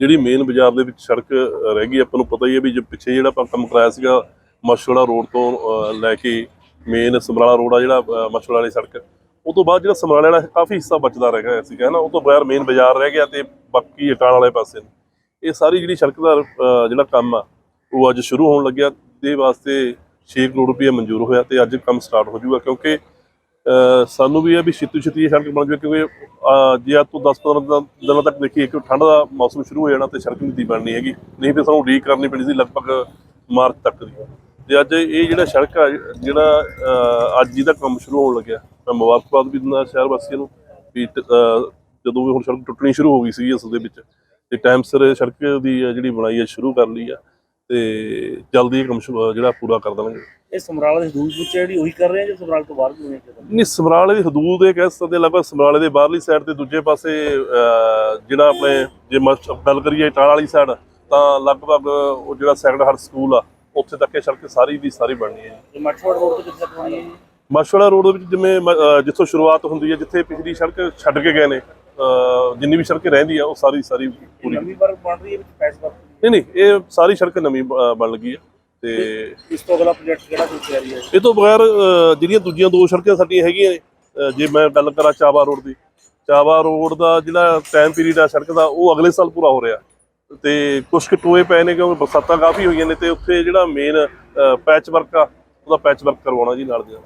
ਜਿਹੜੀ ਮੇਨ ਬਾਜ਼ਾਰ ਦੇ ਵਿੱਚ ਸੜਕ ਰਹਿ ਗਈ ਆਪਾਂ ਨੂੰ ਪਤਾ ਹੀ ਹੈ ਵੀ ਜੋ ਪਿੱਛੇ ਜਿਹੜਾ ਆਪਾਂ ਕੰਮ ਕਰਾਇਆ ਸੀਗਾ ਮਸ਼ਵਾੜਾ ਰੋਡ ਤੋਂ ਲੈ ਕੇ ਮੇਨ ਸਮਰਾਲਾ ਰੋਡ ਆ ਜਿਹੜਾ ਅ, ਵਾਲੀ ਸੜਕ ਉਹ ਤੋਂ ਬਾਅਦ ਜਿਹੜਾ ਸਮਰਾਲੇ ਵਾਲਾ ਕਾਫੀ ਹਿੱਸਾ ਬਚਦਾ ਰਹਿ ਗਿਆ ਸੀਗਾ ਨਾ? ਉਹ ਤੋਂ ਬਗੈਰ ਮੇਨ ਬਾਜ਼ਾਰ ਰਹਿ ਗਿਆ ਤੇ ਬਾਕੀ ਅਟਾਲ ਵਾਲੇ ਪਾਸੇ ਇਹ ਸਾਰੀ ਜਿਹੜੀ ਸੜਕ ਦਾ ਜਿਹੜਾ ਕੰਮ ਆ ਉਹ ਅੱਜ ਸ਼ੁਰੂ ਹੋਣ ਲੱਗਿਆ ਦੇ ਵਾਸਤੇ 6 ਕਰੋੜ ਰੁਪਏ ਮਨਜ਼ੂਰ ਹੋਇਆ ਤੇ ਅੱਜ ਕੰਮ ਸਟਾਰਟ ਹੋ ਜਾਊਗਾ ਕਿਉਂਕਿ ਸਾਨੂੰ ਵੀ ਇਹ ਵੀ ਛੇਤੀ ਛੇਤੀ ਇਹ ਸੜਕ ਬਣ ਜਾਵੇ ਕਿਉਂਕਿ ਜੇ ਅੱਜ ਤੋਂ 10-15 ਦਿਨਾਂ- ਤੱਕ ਦੇਖੀਏ ਕਿ ਠੰਡ ਦਾ ਮੌਸਮ ਸ਼ੁਰੂ ਹੋ ਜਾਣਾ ਤੇ ਸੜਕ ਨਹੀਂ ਦੀ ਬਣਨੀ ਹੈਗੀ। ਨਹੀਂ ਤੇ ਸਾਨੂੰ ਉਡੀਕ ਕਰਨੀ ਪੈਣੀ ਸੀ ਲਗਭਗ ਮਾਰਚ ਤੱਕ ਦੀ। ਤੇ ਅੱਜ ਇਹ ਜਿਹੜਾ ਸੜਕ ਆ ਜਿਹੜਾ ਅ, ਅੱਜ ਜਿਹਦਾ ਕੰਮ ਸ਼ੁਰੂ ਹੋਣ ਲੱਗਿਆ। ਮੈਂ ਮੁਬਾਰਕਬਾਦ ਵੀ ਦਿੰਦਾ ਸ਼ਹਿਰ ਵਾਸੀਆਂ ਨੂੰ ਵੀ ਟ- ਜਦੋਂ ਵੀ ਹੁਣ ਸੜਕ ਟੁੱਟਣੀ ਸ਼ੁਰੂ ਹੋ ਗਈ ਸੀ ਇਸ ਦੇ ਵਿੱਚ ਤੇ ਟਾਈਮ ਸਿਰ ਸੜਕ ਦੀ ਆ ਜਿਹੜੀ ਬਣਾਈ ਹੈ ਸ਼ੁਰੂ ਕਰ ਲਈ ਆ। ਤੇ ਜਲਦੀ ਇਹ ਕੰਮ ਜਿਹੜਾ ਪੂਰਾ ਕਰ ਦੇਵਾਂਗੇ ਇਹ ਸਮਰਾਲਾ ਦੀ ਹਦੂਦ ਵਿੱਚ ਜਿਹੜੀ ਉਹੀ ਕਰ ਰਹੇ ਆ ਜਾਂ ਸਮਰਾਲਾ ਤੋਂ ਬਾਹਰ ਵੀ ਹੋਣੇ ਚਾਹੀਦੇ ਨਹੀਂ ਸਮਰਾਲੇ ਦੀ ਹਦੂਦ ਇਹ ਕਹਿ ਸਕਦੇ ਹਾਂ, ਲਗਭਗ ਸਮਰਾਲੇ ਦੇ ਬਾਹਰਲੀ ਸਾਈਡ ਤੇ ਦੂਜੇ ਪਾਸੇ ਅਹ, ਜਿਹੜਾ ਆਪਣੇ ਜੇ ਮਸ- ਗੱਲ ਕਰੀਏ ਟਾਲ ਵਾਲੀ ਸਾਈਡ ਤਾਂ ਲਗਭਗ ਉਹ ਜਿਹੜਾ ਸੈਕੰਡ ਹਾਰਟ ਸਕੂਲ ਆ ਉੱਥੇ ਤੱਕ ਇਹ ਸੜਕ ਸਾਰੀ ਦੀ ਸਾਰੀ ਬਣਨੀ ਹੈ। ਜੀ ਇਹ ਮੱਠਵੜ ਰੋਡ ਤੋਂ ਕਿੱਥੇ ਤੱਕ ਹੋਣੀ ਹੈ? ਜੀ ਰੋਡ ਦੇ ਵਿੱਚ ਜਿਵੇਂ ਮ- ਅਹ, ਜਿੱਥੋਂ ਸ਼ੁਰੂਆਤ ਹੁੰਦੀ ਹੈ ਜਿੱਥੇ ਪਿਛਲੀ ਸੜਕ ਛੱਡ ਕੇ ਗਏ ਨੇ ਅਹ, ਜਿੰਨੀ ਵੀ ਸੜਕ ਰਹਿੰਦੀ ਆ ਉਹ ਸਾਰੀ ਸਾਰੀ ਇਹ ਪੂਰੀ। ਨਵੀਂ ਵਰਗ ਬਣ ਰਹੀ ਹੈ ਵਿੱਚ ਪੈਸ ਵਰਗ? ਨਹੀਂ ਨਹੀਂ ਇਹ ਸਾਰੀ ਸੜਕ ਨਵੀਂ ਬ- ਬਣ ਲੱਗੀ ਆ ਤੇ ਇਸ ਤੋਂ ਅਗਲਾ ਪ੍ਰੋਜੈਕਟ ਕਿਹੜਾ ਕੋਈ ਤਿਆਰੀ ਹੈ? ਇਹ ਤੋਂ ਬਗੈਰ ਅ, ਜਿਹੜੀਆਂ ਦੂਜੀਆਂ ਦੋ ਸੜਕਾਂ ਸਾਡੀਆਂ ਹੈਗੀਆਂ ਨੇ ਅ, ਜੇ ਮੈਂ ਗੱਲ ਕਰਾਂ ਚਾਵਾ ਰੋਡ ਦੀ ਚਾਵਾ ਰੋਡ ਦਾ ਜਿਹੜਾ ਟਾਈਮ ਪੀਰੀਅਡ ਆ ਸੜਕ ਦਾ ਉਹ ਅਗਲੇ ਸਾਲ ਪੂਰਾ ਹੋ ਰਿਹਾ। ਤੇ ਕੁਝ ਕੁ ਟੋਏ ਪਏ ਨੇ ਕਿਉਂਕਿ ਬਰਸਾਤਾਂ ਕਾਫੀ ਹੋਈਆਂ ਨੇ ਤੇ ਉੱਥੇ ਜਿਹੜਾ ਮੇਨ ਪੈਚ ਵਰਕ ਆ ਉਹਦਾ ਪੈਚ ਵਰਕ ਕਰਵਾਉਣਾ ਜੀ ਨਾਲ ਦੀ ਨਾਲ।